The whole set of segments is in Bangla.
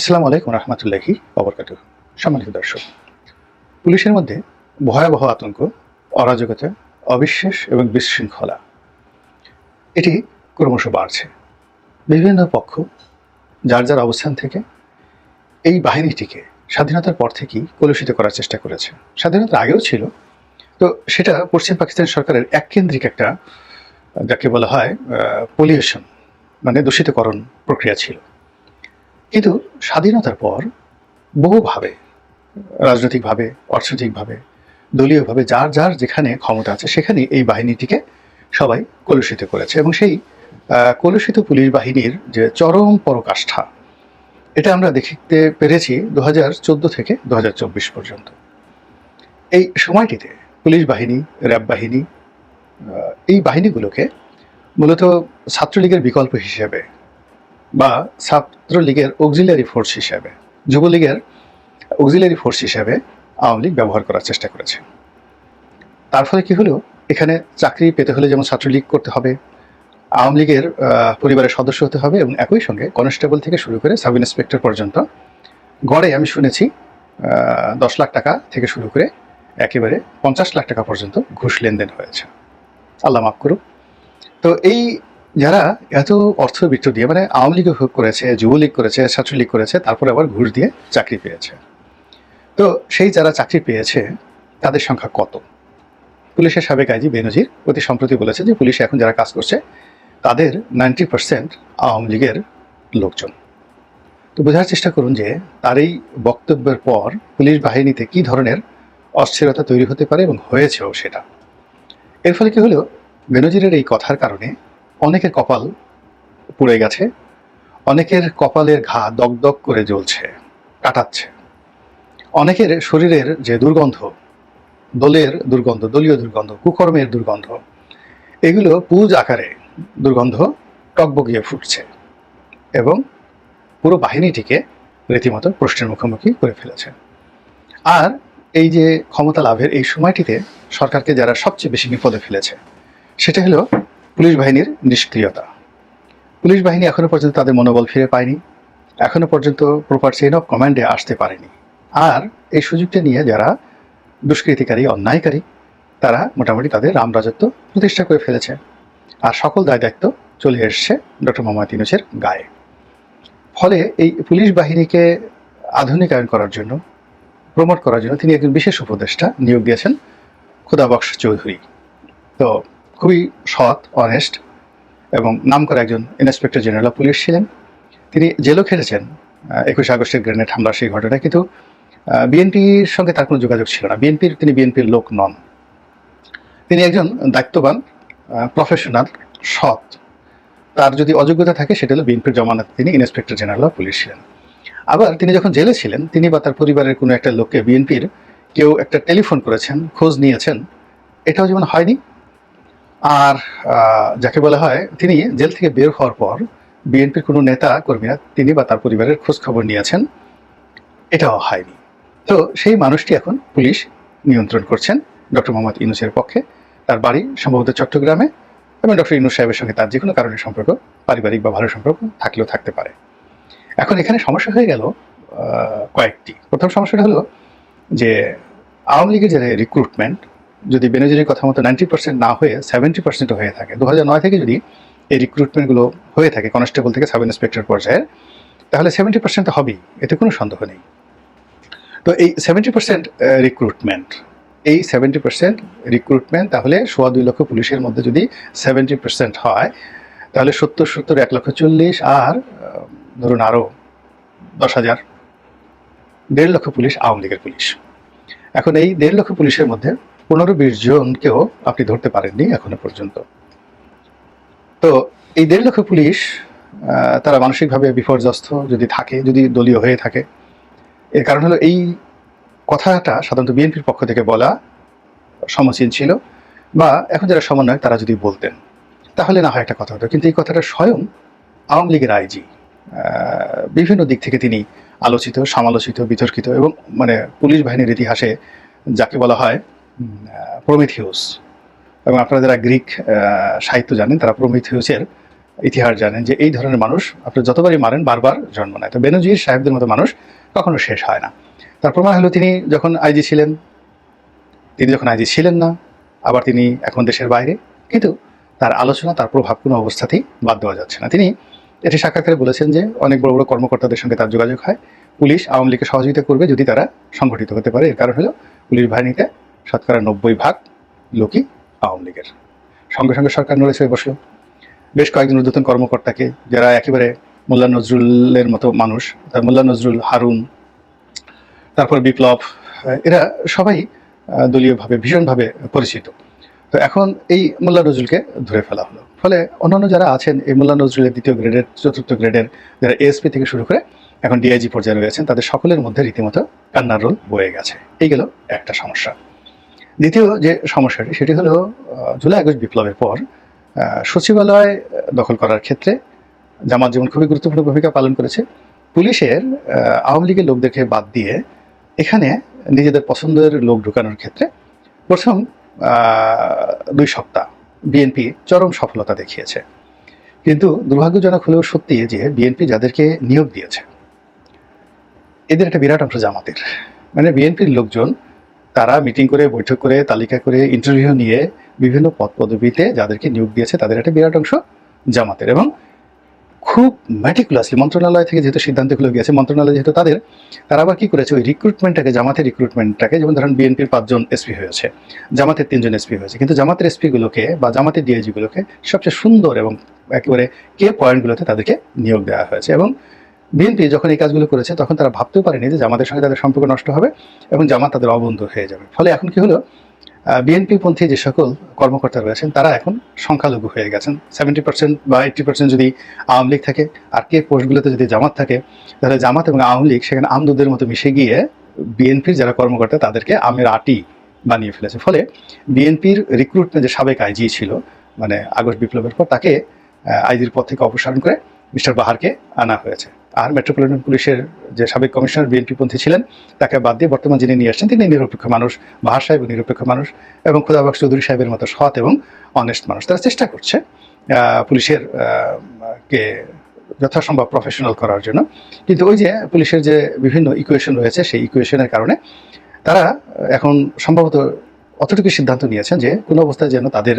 আসসালামু আলাইকুম রহমতুল্লাহি অবরকাত সম্মানিত দর্শক, পুলিশের মধ্যে ভয়াবহ আতঙ্ক, অরাজকতা, অবিশ্বাস এবং বিশৃঙ্খলা, এটি ক্রমশ বাড়ছে। বিভিন্ন পক্ষ, যার যার অবস্থান থেকে এই বাহিনীটিকে স্বাধীনতার পর থেকেই কলুষিত করার চেষ্টা করেছে। স্বাধীনতার আগেও ছিল, তো সেটা পশ্চিম পাকিস্তান সরকারের এককেন্দ্রিক একটা, যাকে বলা হয় পলিউশন মানে দূষিতকরণ প্রক্রিয়া ছিল। কিন্তু স্বাধীনতার পর বহুভাবে, রাজনৈতিকভাবে, অর্থনৈতিকভাবে, দলীয়ভাবে যার যার যেখানে ক্ষমতা আছে সেখানে এই বাহিনীটিকে সবাই কলুষিত করেছে এবং সেই কলুষিত পুলিশ বাহিনীর যে চরম পরকাষ্ঠা, এটা আমরা দেখতে পেরেছি দু চোদ্দ থেকে দু হাজার চব্বিশ পর্যন্ত। এই সময়টিতে পুলিশ বাহিনী, র্যাব বাহিনী এই বাহিনীগুলোকে মূলত ছাত্রলীগের বিকল্প হিসেবে বা ছাত্রলীগের অক্সিলারি ফোর্স হিসাবে, যুবলীগের অক্সিলারি ফোর্স হিসাবে আওয়ামী লীগ ব্যবহার করার চেষ্টা করেছে। তার ফলে কী হলো? এখানে চাকরি পেতে হলে যেমন ছাত্রলীগ করতে হবে, আওয়ামী লীগের পরিবারের সদস্য হতে হবে এবং একই সঙ্গে কনস্টেবল থেকে শুরু করে সাব ইন্সপেক্টর পর্যন্ত গড়ে আমি শুনেছি দশ লাখ টাকা থেকে শুরু করে একেবারে পঞ্চাশ লাখ টাকা পর্যন্ত ঘুষ লেনদেন হয়েছে। আল্লাহ মাফ করুক। তো এই যারা এত অর্থ বৃত্ত দিয়ে মানে আওয়ামী লীগ করেছে, যুবলীগ করেছে, ছাত্রলীগ করেছে, তারপরে আবার ঘুষ দিয়ে চাকরি পেয়েছে। তো সেই যারা চাকরি পেয়েছে, তাদের সংখ্যা কত? পুলিশের সাবেক আইজি বেনজির অতি সম্প্রতি বলেছে যে, পুলিশে এখন যারা কাজ করছে, তাদের নাইনটি পার্সেন্ট আওয়ামী লীগের লোকজন। তো বোঝার চেষ্টা করুন যে, তার এই বক্তব্যের পর পুলিশ বাহিনীতে কি ধরনের অস্থিরতা তৈরি হতে পারে এবং হয়েছেও সেটা? এর ফলে কি হলো? বেনজিরের এই কথার কারণে অনেকের কপাল পুড়ে গেছে, অনেকের কপালের ঘা দগদগ করে জ্বলছে, কাটাচ্ছে। অনেকের শরীরের যে দুর্গন্ধ, দলের দুর্গন্ধ, দলীয় দুর্গন্ধ, কুকর্মের দুর্গন্ধ, এগুলো পুজ আকারে দুর্গন্ধ টকবগিয়ে ফুটছে এবং পুরো বাহিনীটিকে রীতিমতো প্রশ্নের মুখোমুখি করে ফেলেছে। আর এই যে ক্ষমতা লাভের এই সময়টিতে সরকারকে যারা সবচেয়ে বেশি বিপদে ফেলেছে, সেটা হলো পুলিশ বাহিনীর নিষ্ক্রিয়তা। পুলিশ বাহিনী এখনও পর্যন্ত তাদের মনোবল ফিরে পায়নি। এখনও পর্যন্ত প্রপার চেইন অফ কমান্ডে আসতে পারেনি। আর এই সুযোগটা নিয়ে যারা দুষ্কৃতিকারী, অন্যায়কারী, তারা মোটামুটি তাদের রামরাজত্ব প্রতিষ্ঠা করে ফেলেছে। আর সকল দায় দায়িত্ব চলে এসছে ডক্টর মোহাম্মদ ইউনুসের গায়ে। ফলে এই পুলিশ বাহিনীকে আধুনিকায়ন করার জন্য, প্রমোট করার জন্য তিনি একজন বিশেষ উপদেষ্টা নিয়োগ দিয়েছেন খুদাবক্স চৌধুরী। তো খুবই সৎ অনেস্ট এবং নাম করা একজন ইন্সপেক্টর জেনারেল অফ পুলিশ ছিলেন। তিনি জেলও খেটেছেন একুশে আগস্টের গ্রেনেড হামলার সেই ঘটনা কিন্তু বিএনপির সঙ্গে তার কোনো যোগাযোগ ছিল না। বিএনপির, তিনি বিএনপির লোক নন। তিনি একজন দায়িত্ববান প্রফেশনাল সৎ। তার যদি অযোগ্যতা থাকে, সেটা হলো বিএনপির জমানাতে, তিনি ইন্সপেক্টর জেনারেল অফ পুলিশ ছিলেন। আবার তিনি যখন জেলে ছিলেন, তিনি বা তার পরিবারের কোনো একটা লোককে, বিএনপির কেউ একটা টেলিফোন করেছেন, খোঁজ নিয়েছেন, এটাও যেমন হয়নি আর যাকে বলা হয়, তিনি জেল থেকে বের হওয়ার পর বিএনপির কোনো নেতা কর্মীরা তিনি বা তার পরিবারের খোঁজ খবর নিয়েছেন। এটাও হয়নি। তো সেই মানুষটি এখন পুলিশ নিয়ন্ত্রণ করছেন ডক্টর মোহাম্মদ ইনুসের পক্ষে। তার বাড়ি সম্ভবত চট্টগ্রামে এবং ডক্টর ইনুস সাহেবের সঙ্গে তার যে কোনো কারণে সম্পর্ক, পারিবারিক বা ভালো সম্পর্ক থাকলেও থাকতে পারে। এখন এখানে সমস্যা হয়ে গেল কয়েকটি। প্রথম সমস্যাটা হলো যে আওয়ামী লীগের যে রিক্রুটমেন্ট যদি বেনজিরের কথা মতো নাইনটি পার্সেন্ট না হয়ে সেভেন্টি পার্সেন্ট হয়ে থাকে দু নয় থেকে যদি এই রিক্রুটমেন্টগুলো হয়ে থাকে কনস্টেবল থেকে সাব ইন্সপেক্টর পর্যায়ে, তাহলে সেভেন্টি পার্সেন্ট হবেই, এতে কোনো সন্দেহ নেই। তো এই সেভেন্টি পার্সেন্ট রিক্রুটমেন্ট এই সেভেন্টি পার্সেন্ট রিক্রুটমেন্ট তাহলে সোয়া দুই লক্ষ পুলিশের মধ্যে যদি সেভেন্টি পার্সেন্ট হয়, তাহলে সত্তর সত্তর, এক লক্ষ চল্লিশ আর ধরুন আরও দশ হাজার, দেড় লক্ষ পুলিশ, আওয়ামী লীগের পুলিশ। এখন এই দেড় লক্ষ পুলিশের মধ্যে পনেরো বিশ জনকেও আপনি ধরতে পারেননি এখনও পর্যন্ত। তো এই দেড় লক্ষ পুলিশ তারা মানসিকভাবে বিপর্যস্ত, যদি থাকে, যদি দলীয় হয়ে থাকে। এর কারণ হলো এই কথাটা সাধারণত বিএনপির পক্ষ থেকে বলা সমীচীন ছিল বা এখন যারা সমন্বয় তারা যদি বলতেন, তাহলে না হয় একটা কথা হতো। কিন্তু এই কথাটা স্বয়ং আওয়ামী লীগের আইজি বিভিন্ন দিক থেকে তিনি আলোচিত, সমালোচিত, বিতর্কিত এবং মানে পুলিশ বাহিনীর ইতিহাসে যাকে বলা হয় প্রমিথিউস এবং আপনারা যারা গ্রিক সাহিত্য জানেন, তারা প্রমিথিউসের ইতিহাস জানেন যে এই ধরনের মানুষ আপনি যতবারই মারেন, বারবার জন্ম নেয়। তো বেনজির সাহেবদের মতো মানুষ কখনো শেষ হয় না। তার প্রমাণ হলো তিনি যখন আইজি ছিলেন, তিনি যখন আইজি ছিলেন না, আবার তিনি এখন দেশের বাইরে। কিন্তু তার আলোচনা, তার প্রভাব কোনো অবস্থাতেই বাদ দেওয়া যাচ্ছে না। তিনি এটি সাক্ষাৎকারে বলেছেন যে অনেক বড় বড় কর্মকর্তাদের সঙ্গে তার যোগাযোগ হয়। পুলিশ আওয়ামী লীগকে সহযোগিতা করবে যদি তারা সংগঠিত হতে পারে। এর কারণ হলো পুলিশ বাহিনীতে শতকরা নব্বই ভাগ লোকই আওয়ামী লীগের। সঙ্গে সঙ্গে সরকার নড়েছে বসল। বেশ কয়েকজন ঊর্ধ্বতন কর্মকর্তাকে, যারা একেবারে মোল্লা নজরুলের মতো মানুষ মোল্লা নজরুল, হারুন, তারপর বিপ্লব এরা সবাই দলীয়ভাবে, ভীষণভাবে পরিচিত। তো এখন এই মোল্লা নজরুলকে ধরে ফেলা হলো। ফলে অন্যান্য যারা আছেন, এই মোল্লা নজরুলের দ্বিতীয় গ্রেডের, চতুর্থ গ্রেডের যারা এএসপি থেকে শুরু করে এখন ডিআইজি পর্যায়ে রয়েছেন, তাদের সকলের মধ্যে রীতিমতো কান্নার রোল বয়ে গেছে। এই গেল একটা সমস্যা। দ্বিতীয় যে সমস্যাটি, সেটি হলো জুলাই আগস্ট বিপ্লবের পর সচিবালয় দখল করার ক্ষেত্রে জামাত যেমন খুবই গুরুত্বপূর্ণ ভূমিকা পালন করেছে, পুলিশের আওয়ামী লীগের লোকদেরকে বাদ দিয়ে এখানে নিজেদের পছন্দের লোক ঢুকানোর ক্ষেত্রে প্রথম দুই সপ্তাহ বিএনপি চরম সফলতা দেখিয়েছে। কিন্তু দুর্ভাগ্যজনক হলেও সত্যি যে বিএনপি যাদেরকে নিয়োগ দিয়েছে, এদের একটা বিরাট অংশ জামাতের। মানে বিএনপির লোকজন তারা মিটিং করে, বৈঠক করে, তালিকা করে ইন্টারভিউ নিয়ে বিভিন্ন পদ পদবিতে যাদেরকে নিয়োগ দিয়েছে তাদের একটা বিরাট অংশ জামাতের। এবং খুব ম্যাটিকুলাসলি মন্ত্রণালয় থেকে যেহেতু সিদ্ধান্তগুলো গিয়েছে, মন্ত্রণালয় যেহেতু তাদের, তারা আবার কি করেছে? ওই রিক্রুটমেন্টটাকে জামাতের রিক্রুটমেন্টটাকে যেমন ধরেন বিএনপির পাঁচজন এসপি হয়েছে, জামাতের তিনজন এসপি হয়েছে, কিন্তু জামাতের এসপিগুলোকে বা জামাতের ডিআইজিগুলোকে সবচেয়ে সুন্দর এবং একেবারে কে পয়েন্টগুলোতে তাদেরকে নিয়োগ দেওয়া হয়েছে। এবং বিএনপি যখন এই কাজগুলো করেছে, তখন তারা ভাবতেও পারেনি যে জামাতের সঙ্গে তাদের সম্পর্ক নষ্ট হবে এবং জামাত তাদের অবন্ধ হয়ে যাবে। ফলে এখন কি হলো? বিএনপি পন্থী যে সকল কর্মকর্তা রয়েছেন, তারা এখন সংখ্যালঘু হয়ে গেছেন। সেভেন্টি পার্সেন্ট বা এইট্টি পার্সেন্ট যদি আওয়ামী লীগ থাকে, আর কে পোস্টগুলোতে যদি জামাত থাকে, তাহলে জামাত এবং আওয়ামী লীগ সেখানে আমদুদের মতো মিশে গিয়ে বিএনপির যারা কর্মকর্তা, তাদেরকে আমের আটি বানিয়ে ফেলেছে। ফলে বিএনপির রিক্রুটমেন্ট যে সাবেক আইজি ছিল মানে আগস্ট বিপ্লবের পর, তাকে আইজির পদ থেকে অপসারণ করে মিস্টার বাহারকে আনা হয়েছে। আর মেট্রোপলিটন পুলিশের যে সাবেক কমিশনার, বিএনপি পন্থী ছিলেন, তাকে বাদ দিয়ে বর্তমান যিনি নিয়ে আসছেন, তিনি নিরপেক্ষ মানুষ, বাহার সাহেব নিরপেক্ষ মানুষ এবং খোদাবাক চৌধুরী সাহেবের মতো সৎ এবং অনেস্ট মানুষ। তারা চেষ্টা করছে পুলিশের কে যথাসম্ভব প্রফেশনাল করার জন্য। কিন্তু ওই যে পুলিশের যে বিভিন্ন ইকুয়েশন রয়েছে, সেই ইকুয়েশনের কারণে তারা এখন সম্ভবত অতটুকু সিদ্ধান্ত নিয়েছেন যে কোনো অবস্থায় যেন তাদের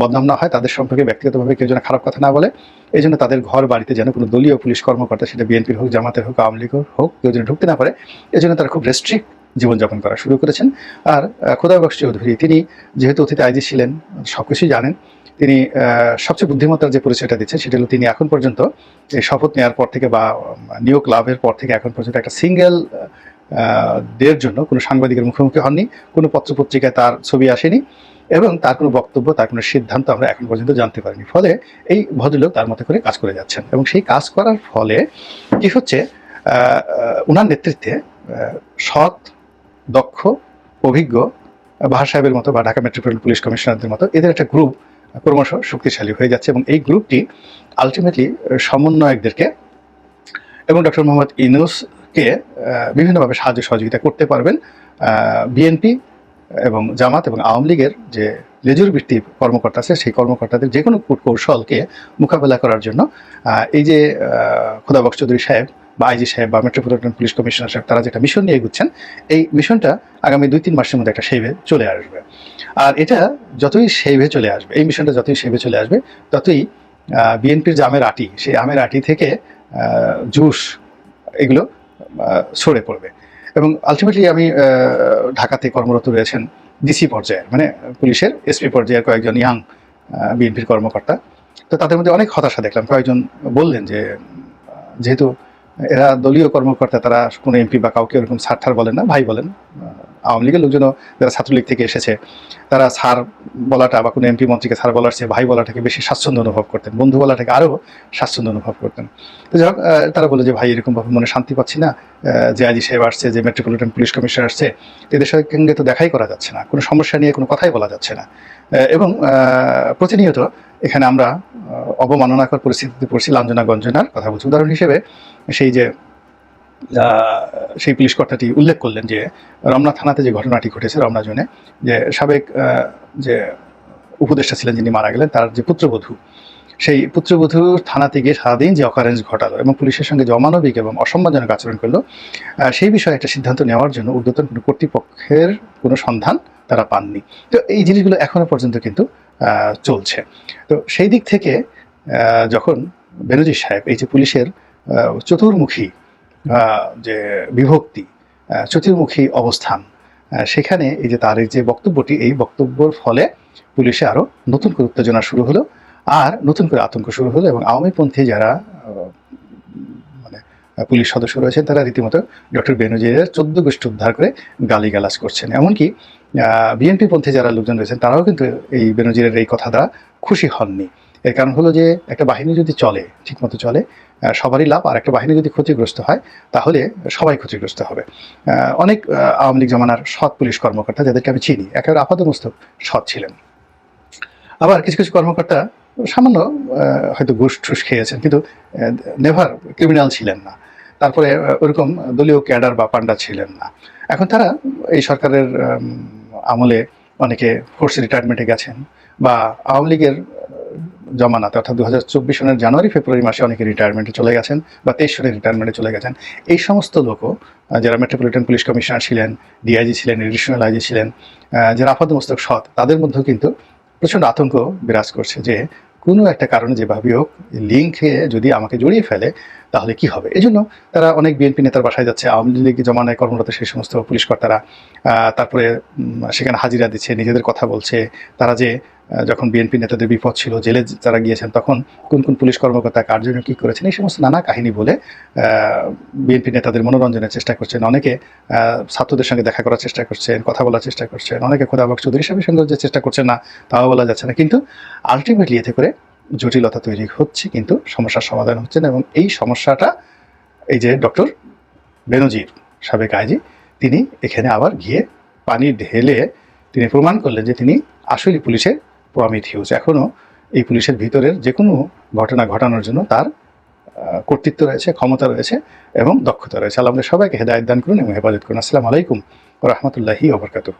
বদনাম না হয়, তাদের সম্পর্কে ব্যক্তিগতভাবে কেউ যেন খারাপ কথা না বলে। এই জন্য তাদের ঘর বাড়িতে যেন কোনো দলীয় পুলিশ কর্মকর্তা, সেটা বিএনপির হোক, জামাতের হোক, আওয়ামী লীগের হোক, কেউ যেন ঢুকতে না পারে, এই জন্য তারা খুব রেস্ট্রিক্ট জীবনযাপন করা শুরু করেছেন। আর খোদা বক্স চৌধুরী, তিনি যেহেতু অতীতে আইজি ছিলেন, সব কিছুই জানেন, তিনি সবচেয়ে বুদ্ধিমত্তার যে পরিচয়টা দিচ্ছেন, সেটা হলো তিনি এখন পর্যন্ত এই শপথ নেওয়ার পর থেকে বা নিয়োগ লাভের পর থেকে এখন পর্যন্ত একটা সিঙ্গেল দের জন্য কোনো সাংবাদিকের মুখোমুখি হননি, কোনো পত্রপত্রিকায় তার ছবি আসেনি। এবং তার কোনো বক্তব্য, তার কোনো সিদ্ধান্ত আমরা এখন পর্যন্ত জানতে পারিনি। ফলে এই ভদ্রলোক তার মতো করে কাজ করে যাচ্ছেন। এবং সেই কাজ করার ফলে কি হচ্ছে ওনার নেতৃত্বে সৎ, দক্ষ, অভিজ্ঞ বাহার সাহেবের মতো বা ঢাকা মেট্রোপলিটন পুলিশ কমিশনারদের মতো এদের একটা গ্রুপ ক্রমশ শক্তিশালী হয়ে যাচ্ছে এবং এই গ্রুপটি আলটিমেটলি সমন্বয়কদেরকে এবং ডক্টর মোহাম্মদ ইনুসকে বিভিন্নভাবে সাহায্য সহযোগিতা করতে পারবেন। বিএনপি এবং জামাত এবং আওয়ামী লীগের যে লেজুর ভিত্তিক কর্মকর্তা আছে, সেই কর্মকর্তাদের যে কোনো কৌশলকে মোকাবেলা করার জন্য এই যে খোদাবক্স চৌধুরী সাহেব বা আইজি সাহেব বা মেট্রোপলিটন পুলিশ কমিশনার সাহেব, তারা যেটা মিশন নিয়ে এগুচ্ছেন, এই মিশনটা আগামী দুই তিন মাসের মধ্যে একটা সেইভে চলে আসবে। আর এটা যতই সেইভে চলে আসবে, এই মিশনটা যতই সেইভে চলে আসবে, ততই বিএনপির যে আমের আটি, সেই আমের আটি থেকে জুস এগুলো সরে পড়বে। এবং আলটিমেটলি আমি ঢাকাতে কর্মরত রয়েছেন ডিসি পর্যায়ের মানে পুলিশের এসপি পর্যায়ের কয়েকজন ইয়াং বিএনপির কর্মকর্তা। তো তাদের মধ্যে অনেক হতাশা দেখলাম। কয়েকজন বললেন যে, যেহেতু এরা দলীয় কর্মকর্তা, তারা কোনো এমপি বা কাউকে ওরকম স্যার ঠার বলেন না, ভাই বলেন আওয়ামী লীগের লোকজনও যারা ছাত্রলীগ থেকে এসেছে, তারা স্যার বলাটা বা কোনো এমপি মন্ত্রীকে স্যার বলার চেয়ে ভাই বলাটাকে বেশি স্বাচ্ছন্দ্য অনুভব করতেন। বন্ধু বলাটাকে আরও স্বাচ্ছন্দ্য অনুভব করতেন। তো যাই হোক তারা বলে যে, ভাই, এরকমভাবে মনে শান্তি পাচ্ছি না। যে আজি সাহেব আসছে, যে মেট্রোপলিটন পুলিশ কমিশনার আসছে, এদের সঙ্গে তো দেখাই করা যাচ্ছে না। কোনো সমস্যা নিয়ে কোনো কথাই বলা যাচ্ছে না। এবং প্রতিনিয়ত এখানে আমরা অবমাননাকর পরিস্থিতিতে পড়ছি লাঞ্জনা গঞ্জনার কথা বলছি। উদাহরণ হিসেবে সেই যে সেই পুলিশ কর্তাটি উল্লেখ করলেন যে, রমনা থানাতে যে ঘটনাটি ঘটেছে রমনা জোনে, যে সাবেক যে উপদেষ্টা ছিলেন যিনি মারা গেলেন, তার যে পুত্রবধূ, সেই পুত্রবধূর থানাতে গিয়ে সারাদিন যে অকারেন্স ঘটালো এবং পুলিশের সঙ্গে যে অমানবিক এবং অসম্মানজনক আচরণ করল সেই বিষয়ে একটা সিদ্ধান্ত নেওয়ার জন্য ঊর্ধ্বতন কোনো কর্তৃপক্ষের কোনো সন্ধান তারা পাননি। তো এই জিনিসগুলো এখনও পর্যন্ত কিন্তু চলছে। তো সেই দিক থেকে যখন বেনজির সাহেব, এই যে পুলিশের চতুর্মুখী যে বিভক্তি চতুর্মুখী অবস্থান সেখানে এই যে তার যে বক্তব্যটি, এই বক্তব্যের ফলে পুলিশে আরও নতুন করে উত্তেজনা শুরু হলো আর নতুন করে আতঙ্ক শুরু হলো এবং আওয়ামীপন্থী যারা মানে পুলিশ সদস্য রয়েছেন, তারা রীতিমতো ডক্টর বেনজিরের চোদ্দ গোষ্ঠী উদ্ধার করে গালিগালাজ করছেন। এমনকি বিএনপি পন্থী যারা লোকজন রয়েছেন, তারাও কিন্তু এই বেনজিরের এই কথা দ্বারা খুশি হননি। এর কারণ হলো যে একটা বাহিনী যদি চলে, ঠিকমতো চলে সবারই লাভ, আর একটা বাহিনী যদি ক্ষতিগ্রস্ত হয়, তাহলে সবাই ক্ষতিগ্রস্ত হবে। অনেক আওয়ামী লীগ জমানার সৎ পুলিশ কর্মকর্তা, যাদেরকে আমি চিনি, একেবারে আপাদমস্তক সৎ ছিলেন। আবার কিছু কিছু কর্মকর্তা সামান্য হয়তো ঘুষ ঠুস খেয়েছেন, কিন্তু নেভার ক্রিমিনাল ছিলেন না। তারপরে ওরকম দলীয় ক্যাডার বা পান্ডা ছিলেন না। এখন তারা এই সরকারের আমলে অনেকে ফোর্স রিটায়ারমেন্টে গেছেন, বা আওয়ামী লীগের জমানাতে, অর্থাৎ দু হাজার চব্বিশ সনের জানুয়ারি, ফেব্রুয়ারি মাসে অনেকে রিটায়ারমেন্টে চলে গেছেন বা তেইশ সনের রিটায়ারমেন্টে চলে গেছেন। এই সমস্ত লোকও যারা মেট্রোপলিটন পুলিশ কমিশনার ছিলেন ডিআইজি ছিলেন এডিশনাল আইজি ছিলেন যারা আপাতমস্তক সৎ, তাদের মধ্যেও কিন্তু প্রচণ্ড আতঙ্ক বিরাজ করছে যে কোনো একটা কারণে যেভাবে হোক লিঙ্কে যদি আমাকে জড়িয়ে ফেলে, তাহলে কি হবে? এই জন্য তারা অনেক বিএনপি নেতার বাসায় যাচ্ছে, আওয়ামী লীগ জমানায় কর্মরত সেই সমস্ত পুলিশ কর্তারা তারপরে সেখানে হাজিরা দিচ্ছে, নিজেদের কথা বলছে, তারা যে যখন বিএনপি নেতাদের বিপদ ছিল, জেলে যারা গিয়েছেন, তখন কোন কোন পুলিশ কর্মকর্তা কার জন্য কী করেছেন, এই সমস্ত নানা কাহিনী বলে বিএনপি নেতাদের মনোরঞ্জনের চেষ্টা করছেন। অনেকে ছাত্রদের সঙ্গে দেখা করার চেষ্টা করছেন, কথা বলার চেষ্টা করছেন। অনেকে খোদাবাক চৌধুরী সাহেবের সঙ্গে যে চেষ্টা করছেন না, তাও বলা যাচ্ছে না। কিন্তু আলটিমেটলি এতে করে জটিলতা তৈরি হচ্ছে, কিন্তু সমস্যার সমাধান হচ্ছে না। এবং এই সমস্যাটা, এই যে ডক্টর বেনজির, সাবেক আইজি, তিনি এখানে আবার গিয়ে পানি ঢেলে তিনি প্রমাণ করলেন যে তিনি আসলে পুলিশের প্রমিথিউস। এখনও এই পুলিশের ভিতরের যে কোনো ঘটনা ঘটানোর জন্য তার কর্তৃত্ব রয়েছে, ক্ষমতা রয়েছে এবং দক্ষতা রয়েছে। আল্লাহ আমাদের সবাইকে হেদায়ত দান করুন এবং হেফাজত করুন। আসসালামু আলাইকুম রহমতুল্লাহি ওবরকাতুহ